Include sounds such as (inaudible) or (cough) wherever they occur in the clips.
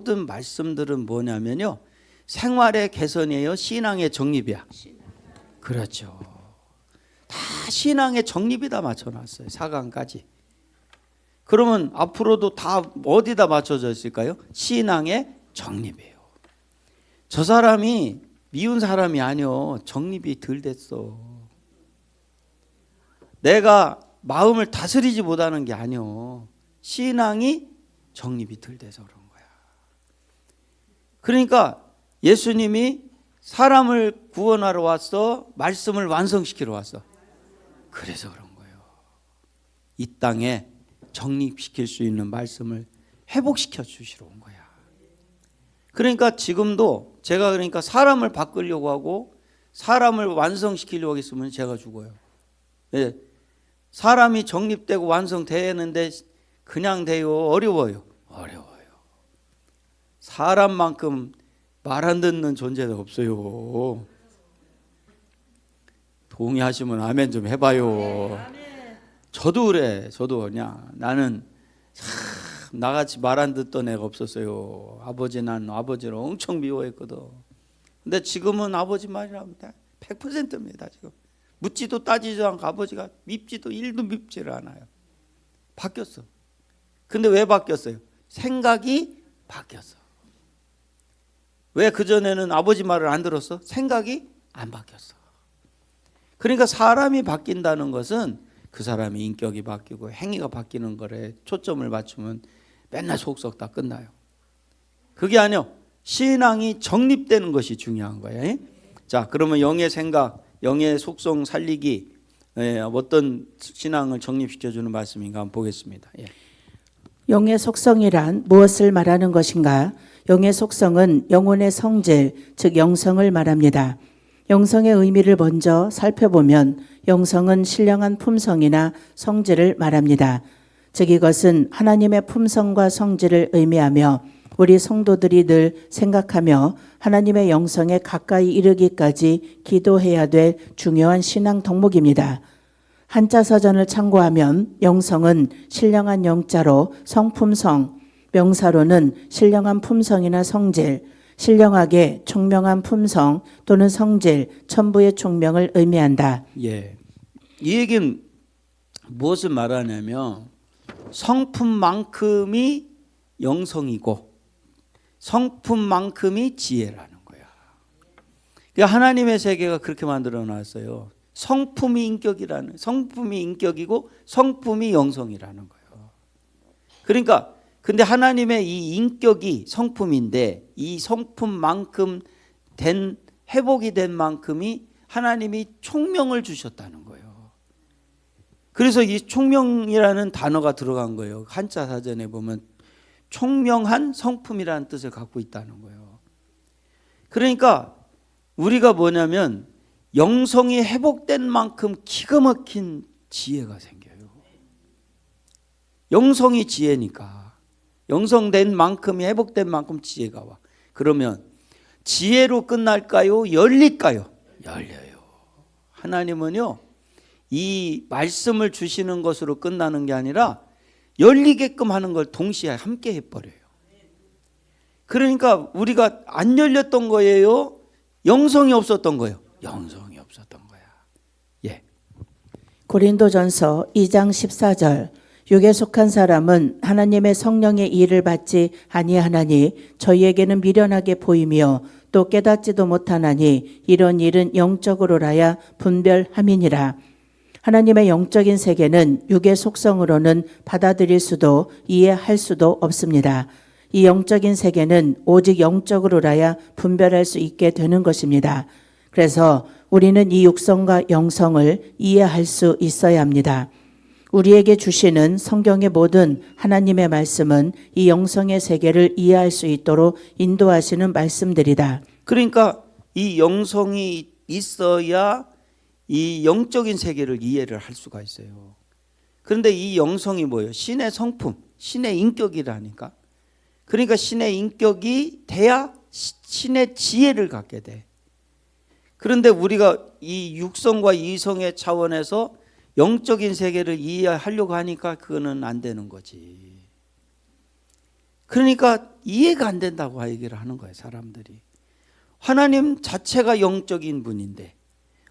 모든 말씀들은 뭐냐면요. 생활의 개선이에요. 신앙의 정립이야. 그렇죠. 다 신앙의 정립이다 맞춰놨어요. 사강까지. 그러면 앞으로도 다 어디다 맞춰져 있을까요? 신앙의 정립이에요. 저 사람이 미운 사람이 아니요. 정립이 덜 됐어. 내가 마음을 다스리지 못하는 게 아니요. 신앙이 정립이 덜 돼서 그런. 그러니까 예수님이 사람을 구원하러 왔어. 말씀을 완성시키러 왔어. 그래서 그런 거예요. 이 땅에 정립시킬 수 있는 말씀을 회복시켜 주시러 온 거야. 그러니까 지금도 제가 그러니까 사람을 바꾸려고 하고 사람을 완성시키려고 했으면 제가 죽어요. 예. 사람이 정립되고 완성되는데 그냥 돼요. 어려워요. 어려워요. 사람만큼 말 안 듣는 존재가 없어요. 동의하시면 아멘 좀 해봐요. 저도 그래. 저도 그냥 나는 참 나같이 말 안 듣던 애가 없었어요. 아버지 난 아버지를 엄청 미워했거든. 근데 지금은 아버지 말이라면 100%입니다. 지금 묻지도 따지지도 않고 아버지가 밉지도 일도 밉지를 않아요. 바뀌었어. 근데 왜 바뀌었어요? 생각이 바뀌었어. 왜 그전에는 아버지 말을 안 들었어? 생각이 안 바뀌었어. 그러니까 사람이 바뀐다는 것은 그 사람의 인격이 바뀌고 행위가 바뀌는 거에 초점을 맞추면 맨날 속속 다 끝나요. 그게 아니요. 신앙이 정립되는 것이 중요한 거예요. 자, 그러면 영의 생각, 영의 속성 살리기 예, 어떤 신앙을 정립시켜 주는 말씀인가 한번 보겠습니다. 예. 영의 속성이란 무엇을 말하는 것인가? 영의 속성은 영혼의 성질, 즉 영성을 말합니다. 영성의 의미를 먼저 살펴보면 영성은 신령한 품성이나 성질을 말합니다. 즉 이것은 하나님의 품성과 성질을 의미하며 우리 성도들이 늘 생각하며 하나님의 영성에 가까이 이르기까지 기도해야 될 중요한 신앙 덕목입니다. 한자 서전을 참고하면 영성은 신령한 영자로 성품성, 명사로는 신령한 품성이나 성질, 신령하게 총명한 품성 또는 성질, 천부의 총명을 의미한다. 예. 이 얘기는 무엇을 말하냐면 성품만큼이 영성이고 성품만큼이 지혜라는 거야. 그러니까 하나님의 세계가 그렇게 만들어 놨어요. 성품이 인격이라는 성품이 인격이고 성품이 영성이라는 거예요. 그러니까 근데 하나님의 이 인격이 성품인데 이 성품만큼 된 회복이 된 만큼이 하나님이 총명을 주셨다는 거예요. 그래서 이 총명이라는 단어가 들어간 거예요. 한자 사전에 보면 총명한 성품이라는 뜻을 갖고 있다는 거예요. 그러니까 우리가 뭐냐면 영성이 회복된 만큼 기가 막힌 지혜가 생겨요. 영성이 지혜니까. 영성된 만큼이 회복된 만큼 지혜가 와. 그러면 지혜로 끝날까요? 열릴까요? 열려요. 하나님은요, 이 말씀을 주시는 것으로 끝나는 게 아니라 열리게끔 하는 걸 동시에 함께 해버려요. 그러니까 우리가 안 열렸던 거예요? 영성이 없었던 거예요? 영성이 없었던 거야. 예. 고린도전서 2장 14절 육에 속한 사람은 하나님의 성령의 일을 받지 아니하나니 저희에게는 미련하게 보이며 또 깨닫지도 못하나니 이런 일은 영적으로라야 분별함이니라 하나님의 영적인 세계는 육의 속성으로는 받아들일 수도 이해할 수도 없습니다. 이 영적인 세계는 오직 영적으로라야 분별할 수 있게 되는 것입니다. 그래서 우리는 이 육성과 영성을 이해할 수 있어야 합니다. 우리에게 주시는 성경의 모든 하나님의 말씀은 이 영성의 세계를 이해할 수 있도록 인도하시는 말씀들이다. 그러니까 이 영성이 있어야 이 영적인 세계를 이해를 할 수가 있어요. 그런데 이 영성이 뭐예요? 신의 성품, 신의 인격이라니까. 그러니까 신의 인격이 돼야 시- 신의 지혜를 갖게 돼. 그런데 우리가 이 육성과 이성의 차원에서 영적인 세계를 이해하려고 하니까 그거는 안 되는 거지. 그러니까 이해가 안 된다고 얘기를 하는 거예요, 사람들이. 하나님 자체가 영적인 분인데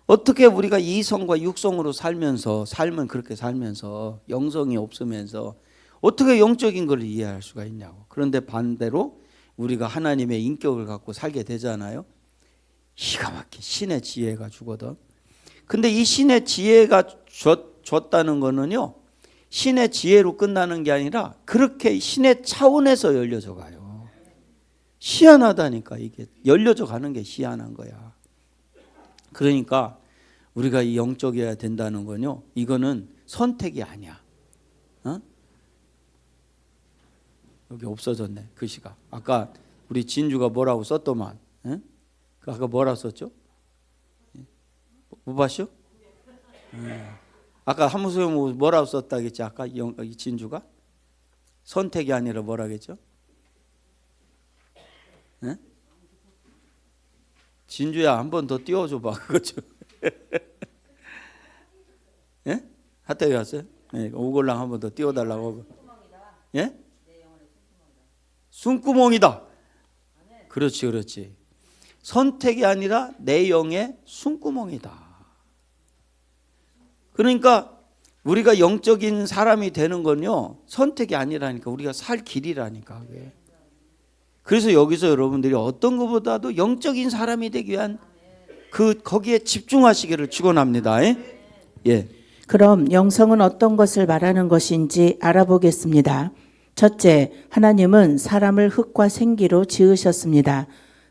어떻게 우리가 이성과 육성으로 살면서 삶은 그렇게 살면서 영성이 없으면서 어떻게 영적인 걸 이해할 수가 있냐고. 그런데 반대로 우리가 하나님의 인격을 갖고 살게 되잖아요. 기가 막힌 신의 지혜가 주거든. 근데 이 신의 지혜가 줬, 줬다는 거는요. 신의 지혜로 끝나는 게 아니라 그렇게 신의 차원에서 열려져 가요. 희한하다니까 이게 열려져 가는 게 희한한 거야. 그러니까 우리가 이 영적이어야 된다는 건요. 이거는 선택이 아니야. 어? 여기 없어졌네 글씨가. 아까 우리 진주가 뭐라고 썼더만. 예? 그 아까 뭐라고 썼죠? 못 봤죠? 예. 아까 한무소용 뭐라고 썼다겠지? 아까 영, 이 진주가 선택이 아니라 뭐라겠죠? 예? 진주야 한 번 더 띄워줘 봐 (laughs) 그거 좀. 예? 하태기 왔어요? 예, 오골랑 한 번 더 띄워달라고. 예? 숨구멍이다. 그렇지, 그렇지. 선택이 아니라 내 영의 숨구멍이다. 그러니까 우리가 영적인 사람이 되는 건요 선택이 아니라니까 우리가 살 길이라니까 그게. 그래서 여기서 여러분들이 어떤 것보다도 영적인 사람이 되기 위한 그 거기에 집중하시기를 축원합니다. 예? 예. 그럼 영성은 어떤 것을 말하는 것인지 알아보겠습니다. 첫째, 하나님은 사람을 흙과 생기로 지으셨습니다.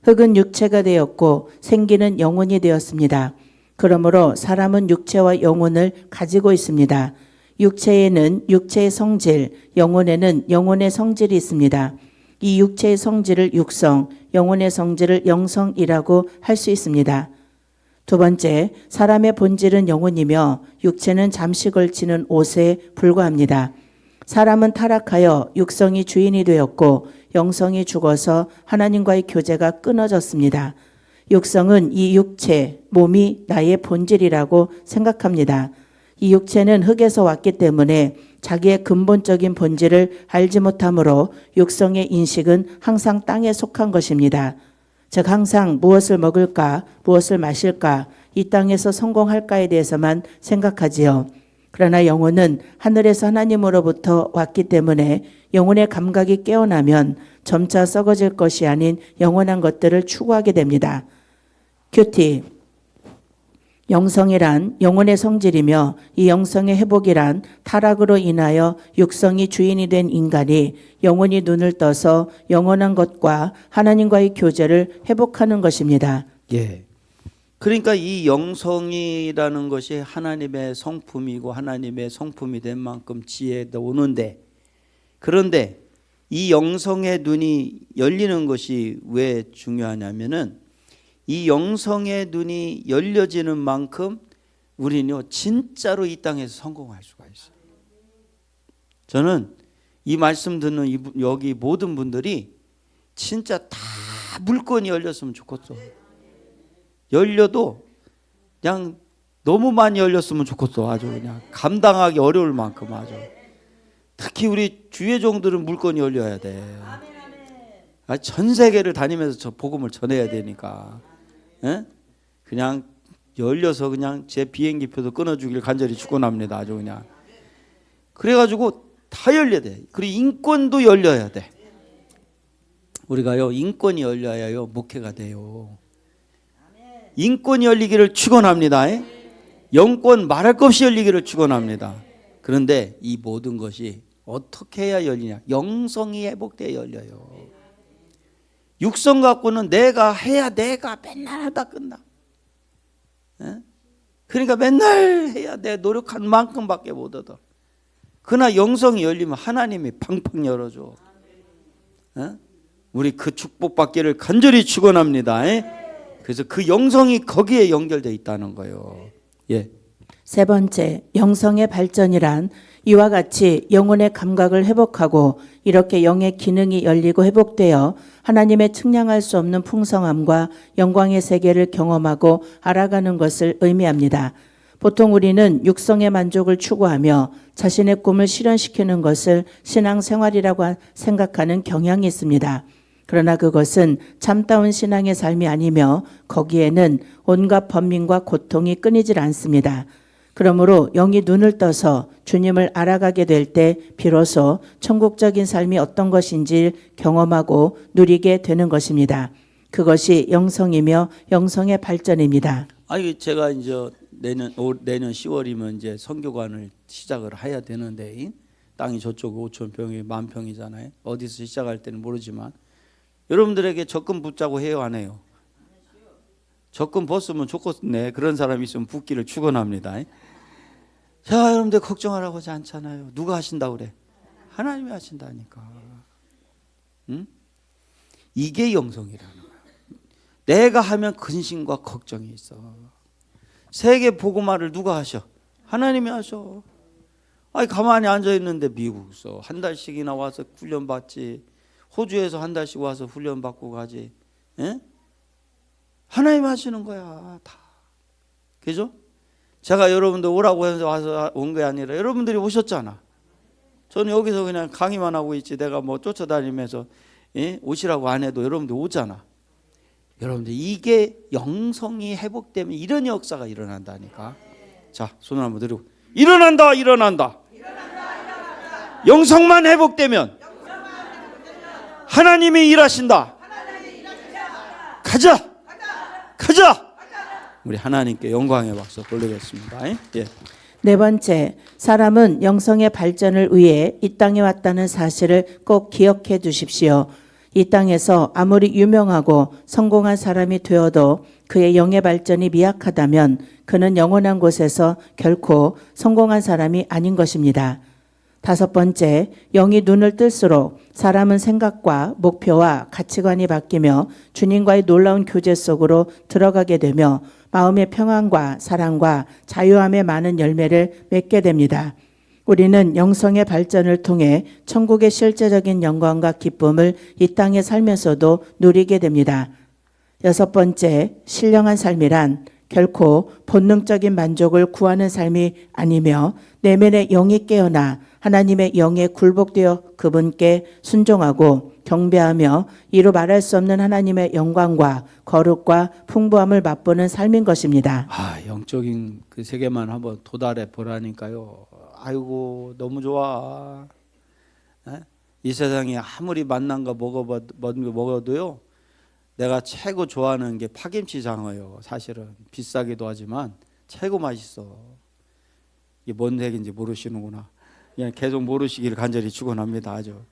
흙은 육체가 되었고 생기는 영혼이 되었습니다. 그러므로 사람은 육체와 영혼을 가지고 있습니다. 육체에는 육체의 성질, 영혼에는 영혼의 성질이 있습니다. 이 육체의 성질을 육성, 영혼의 성질을 영성이라고 할 수 있습니다. 두 번째, 사람의 본질은 영혼이며 육체는 잠시 걸치는 옷에 불과합니다. 사람은 타락하여 육성이 주인이 되었고 영성이 죽어서 하나님과의 교제가 끊어졌습니다. 육성은 이 육체, 몸이 나의 본질이라고 생각합니다. 이 육체는 흙에서 왔기 때문에 자기의 근본적인 본질을 알지 못하므로 육성의 인식은 항상 땅에 속한 것입니다. 즉 항상 무엇을 먹을까, 무엇을 마실까, 이 땅에서 성공할까에 대해서만 생각하지요. 그러나 영혼은 하늘에서 하나님으로부터 왔기 때문에 영혼의 감각이 깨어나면 점차 썩어질 것이 아닌 영원한 것들을 추구하게 됩니다. 큐티 영성이란 영혼의 성질이며 이 영성의 회복이란 타락으로 인하여 육성이 주인이 된 인간이 영혼이 눈을 떠서 영원한 것과 하나님과의 교제를 회복하는 것입니다. 예. 그러니까 이 영성이라는 것이 하나님의 성품이고 하나님의 성품이 된 만큼 지혜도 오는데 그런데 이 영성의 눈이 열리는 것이 왜 중요하냐면은 이 영성의 눈이 열려지는 만큼 우리는요 진짜로 이 땅에서 성공할 수가 있어요. 저는 이 말씀 듣는 이 분- 여기 모든 분들이 진짜 다 물건이 열렸으면 좋겠어. 열려도 그냥 너무 많이 열렸으면 좋겠어. 아주 그냥 감당하기 어려울 만큼 아주. 특히 우리 주의 종들은 물건이 열려야 돼. 아, 전 세계를 다니면서 저 복음을 전해야 되니까. 예? 그냥 열려서 그냥 제 비행기표도 끊어주길 간절히 축원합니다. 아주 그냥. 그래가지고 다 열려야 돼. 그리고 인권도 열려야 돼. 우리가요 인권이 열려야요 목회가 돼요. 인권이 열리기를 축원합니다. 예? 영권 말할 것 없이 열리기를 축원합니다. 그런데 이 모든 것이 어떻게 해야 열리냐? 영성이 회복돼 열려요. 육성 갖고는 내가 해야 내가 맨날 하다 끝나. 예? 그러니까 맨날 해야 내 노력한 만큼밖에 못 얻어. 그러나 영성이 열리면 하나님이 팡팡 열어줘. 예? 우리 그 축복 받기를 간절히 축원합니다. 예? 그래서 그 영성이 거기에 연결돼 있다는 거예요. 예. 세 번째, 영성의 발전이란 이와 같이 영혼의 감각을 회복하고 이렇게 영의 기능이 열리고 회복되어 하나님의 측량할 수 없는 풍성함과 영광의 세계를 경험하고 알아가는 것을 의미합니다. 보통 우리는 육성의 만족을 추구하며 자신의 꿈을 실현시키는 것을 신앙생활이라고 생각하는 경향이 있습니다. 그러나 그것은 참다운 신앙의 삶이 아니며 거기에는 온갖 번민과 고통이 끊이질 않습니다. 그러므로 영이 눈을 떠서 주님을 알아가게 될 때 비로소 천국적인 삶이 어떤 것인지 경험하고 누리게 되는 것입니다. 그것이 영성이며 영성의 발전입니다. 아니 제가 이제 내년 올 내년 10월이면 이제 선교관을 시작을 해야 되는데 이 땅이 저쪽 5천 평이 만 평이잖아요. 어디서 시작할 때는 모르지만 여러분들에게 적금 붙자고 해요 안 해요? 적금 벗으면 좋겠네. 그런 사람이 있으면 붙기를 축원합니다. 자, 여러분들 걱정하라고 하지 않잖아요. 누가 하신다 그래? 하나님이 하신다니까. 응? 이게 영성이라는 거야. 내가 하면 근심과 걱정이 있어. 세계 복음화를 누가 하셔? 하나님이 하셔. 아니 가만히 앉아 있는데 미국서 한 달씩이나 와서 훈련 받지. 호주에서 한 달씩 와서 훈련 받고 가지. 예? 하나님 하시는 거야 다. 그죠? 제가 여러분들 오라고 해서 와서 온 게 아니라 여러분들이 오셨잖아. 저는 여기서 그냥 강의만 하고 있지 내가 뭐 쫓아다니면서 예? 오시라고 안 해도 여러분들 오잖아. 여러분들 이게 영성이 회복되면 이런 역사가 일어난다니까. 자, 손을 한번 들고 일어난다, 일어난다. 영성만 회복되면 하나님이 일하신다. 가자, 가자. 우리 하나님께 영광의 박수 돌리겠습니다. 예. 네 번째, 사람은 영성의 발전을 위해 이 땅에 왔다는 사실을 꼭 기억해 두십시오. 이 땅에서 아무리 유명하고 성공한 사람이 되어도 그의 영의 발전이 미약하다면 그는 영원한 곳에서 결코 성공한 사람이 아닌 것입니다. 다섯 번째, 영이 눈을 뜰수록 사람은 생각과 목표와 가치관이 바뀌며 주님과의 놀라운 교제 속으로 들어가게 되며 마음의 평안과 사랑과 자유함의 많은 열매를 맺게 됩니다. 우리는 영성의 발전을 통해 천국의 실제적인 영광과 기쁨을 이 땅에 살면서도 누리게 됩니다. 여섯 번째, 신령한 삶이란 결코 본능적인 만족을 구하는 삶이 아니며 내면의 영이 깨어나 하나님의 영에 굴복되어 그분께 순종하고 경배하며 이루 말할 수 없는 하나님의 영광과 거룩과 풍부함을 맛보는 삶인 것입니다. 아, 영적인 그 세계만 한번 도달해 보라니까요. 아이고 너무 좋아. 에? 이 세상에 아무리 맛난 거 먹어봐 먹어도요. 내가 최고 좋아하는 게 파김치 장어요. 사실은 비싸기도 하지만 최고 맛있어. 이게 뭔 얘기인지 모르시는구나. 그냥 계속 모르시길 간절히 축원합니다. 아주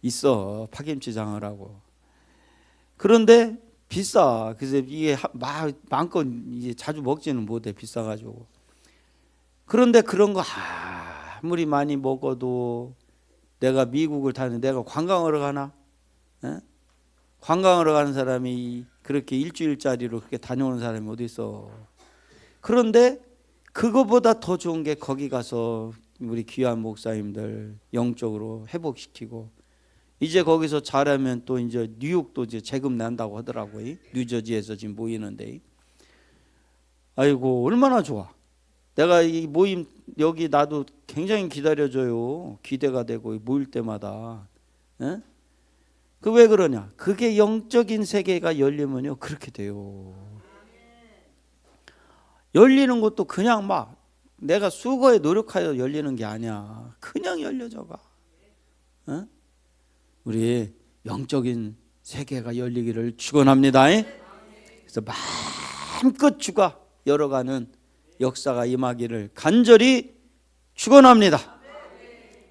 있어 파김치 장어라고. 그런데 비싸. 그래서 이게 하- 마- 마음껏 이제 자주 먹지는 못해 비싸가지고. 그런데 그런 거 아무리 많이 먹어도 내가 미국을 타는 내가 관광하러 가나? 에? 관광하러 가는 사람이 그렇게 일주일짜리로 그렇게 다녀오는 사람이 어디 있어? 그런데 그거보다 더 좋은 게 거기 가서 우리 귀한 목사님들 영적으로 회복시키고 이제 거기서 잘하면 또 이제 뉴욕도 이제 재금 난다고 하더라고요. 뉴저지에서 지금 모이는데. 아이고 얼마나 좋아. 내가 이 모임 여기 나도 굉장히 기다려줘요. 기대가 되고 모일 때마다. 그 왜 그러냐? 그게 영적인 세계가 열리면요 그렇게 돼요. 열리는 것도 그냥 막 내가 수고에 노력하여 열리는 게 아니야. 그냥 열려져가. 어? 우리 영적인 세계가 열리기를 축원합니다. 그래서 마음껏 주가 열어가는 역사가 임하기를 간절히 축원합니다.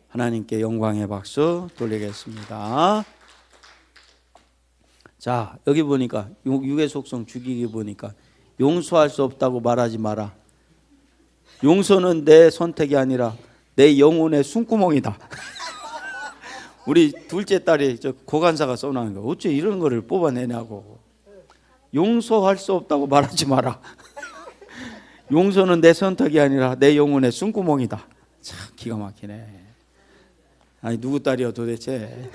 하나님께 영광의 박수 돌리겠습니다. 자 여기 보니까 육의 속성 죽이기 보니까 용서할 수 없다고 말하지 마라. 용서는 내 선택이 아니라 내 영혼의 숨구멍이다. (laughs) 우리 둘째 딸이 저 고간사가 써놓은 거 어째 이런 거를 뽑아내냐고. 용서할 수 없다고 말하지 마라. (laughs) 용서는 내 선택이 아니라 내 영혼의 숨구멍이다. 참 기가 막히네. 아니 누구 딸이야 도대체?